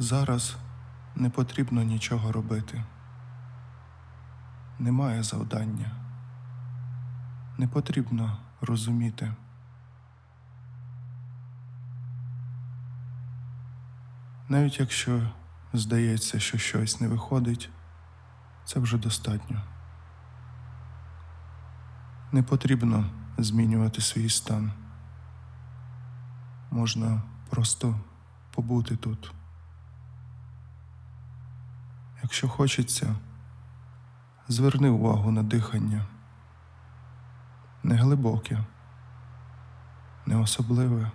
Зараз не потрібно нічого робити. Немає завдання. Не потрібно розуміти. Навіть якщо здається, що щось не виходить, це вже достатньо. Не потрібно змінювати свій стан. Можна просто побути тут. Якщо хочеться, зверни увагу на дихання. Не глибоке, не особливе,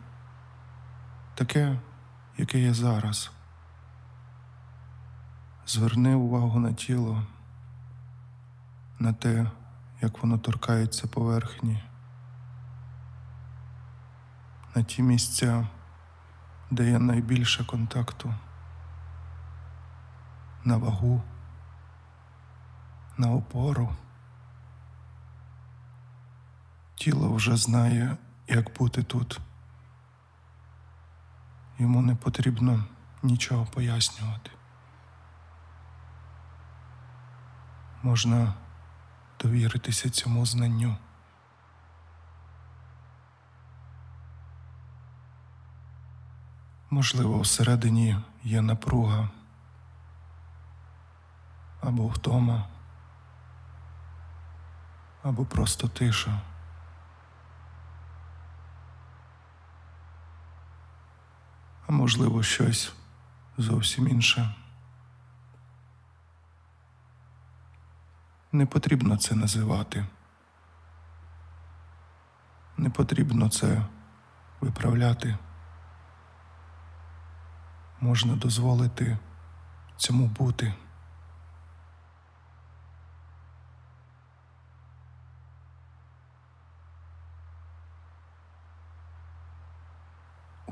таке, яке є зараз. Зверни увагу на тіло, на те, як воно торкається поверхні, на ті місця, де є найбільше контакту, на вагу, на опору. Тіло вже знає, як бути тут. Йому не потрібно нічого пояснювати. Можна довіритися цьому знанню. Можливо, всередині є напруга або втома, або просто тиша. А можливо, щось зовсім інше. Не потрібно це називати. Не потрібно це виправляти. Можна дозволити цьому бути.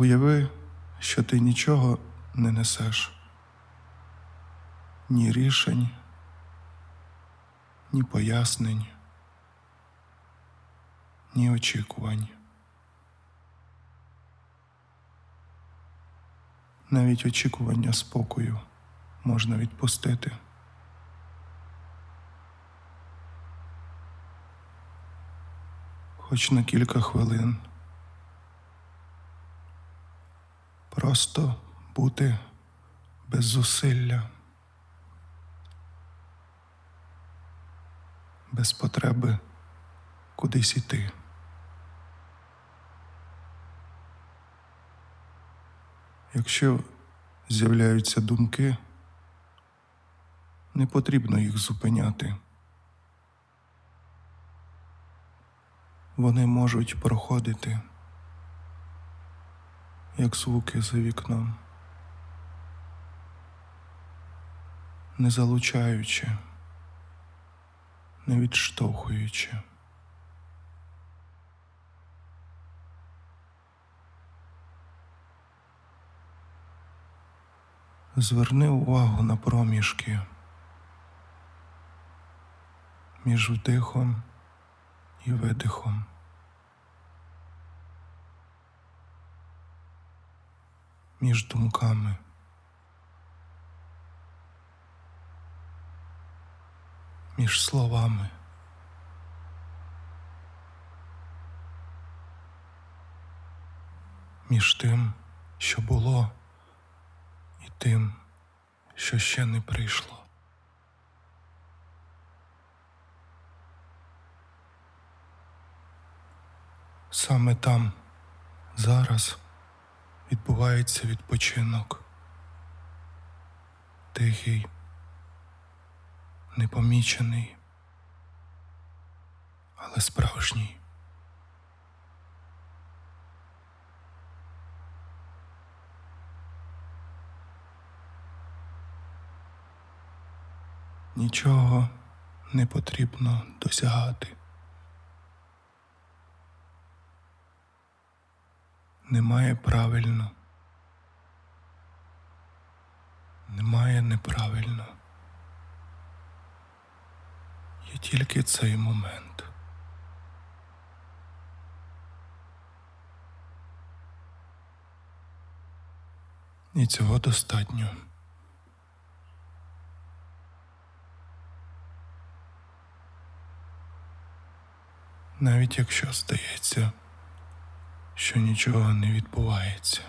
Уяви, що ти нічого не несеш, ні рішень, ні пояснень, ні очікувань. Навіть очікування спокою можна відпустити. Хоч на кілька хвилин. Просто бути без зусилля, без потреби кудись іти. Якщо з'являються думки, не потрібно їх зупиняти. Вони можуть проходити, як звуки за вікном, не залучаючи, не відштовхуючи. Зверни увагу на проміжки між вдихом і видихом. Між думками. Між словами. Між тим, що було і тим, що ще не прийшло. Саме там, зараз, відбувається відпочинок. Тихий, непомічений, але справжній. Нічого не потрібно досягати. Немає правильно. Немає неправильно. Є тільки цей момент. І цього достатньо. Навіть якщо здається, що нічого не відбувається.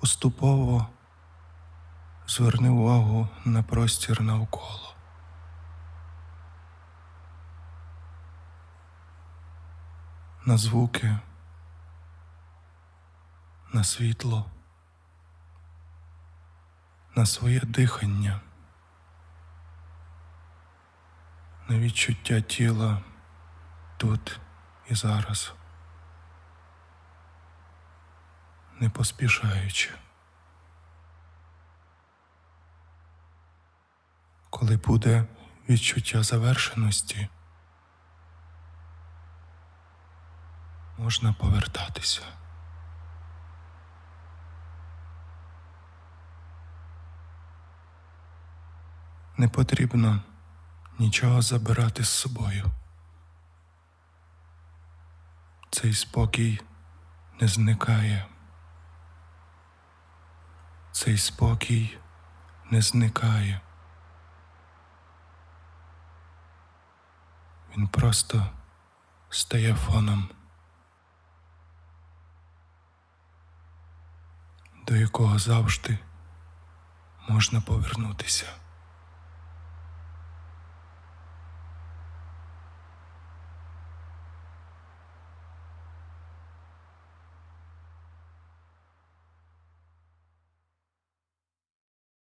Поступово зверни увагу на простір навколо. На звуки, на світло, на своє дихання, на відчуття тіла тут і зараз, не поспішаючи. Коли буде відчуття завершеності, можна повертатися. Не потрібно нічого забирати з собою. Цей спокій не зникає. Цей спокій не зникає. Він просто стає фоном, до якого завжди можна повернутися.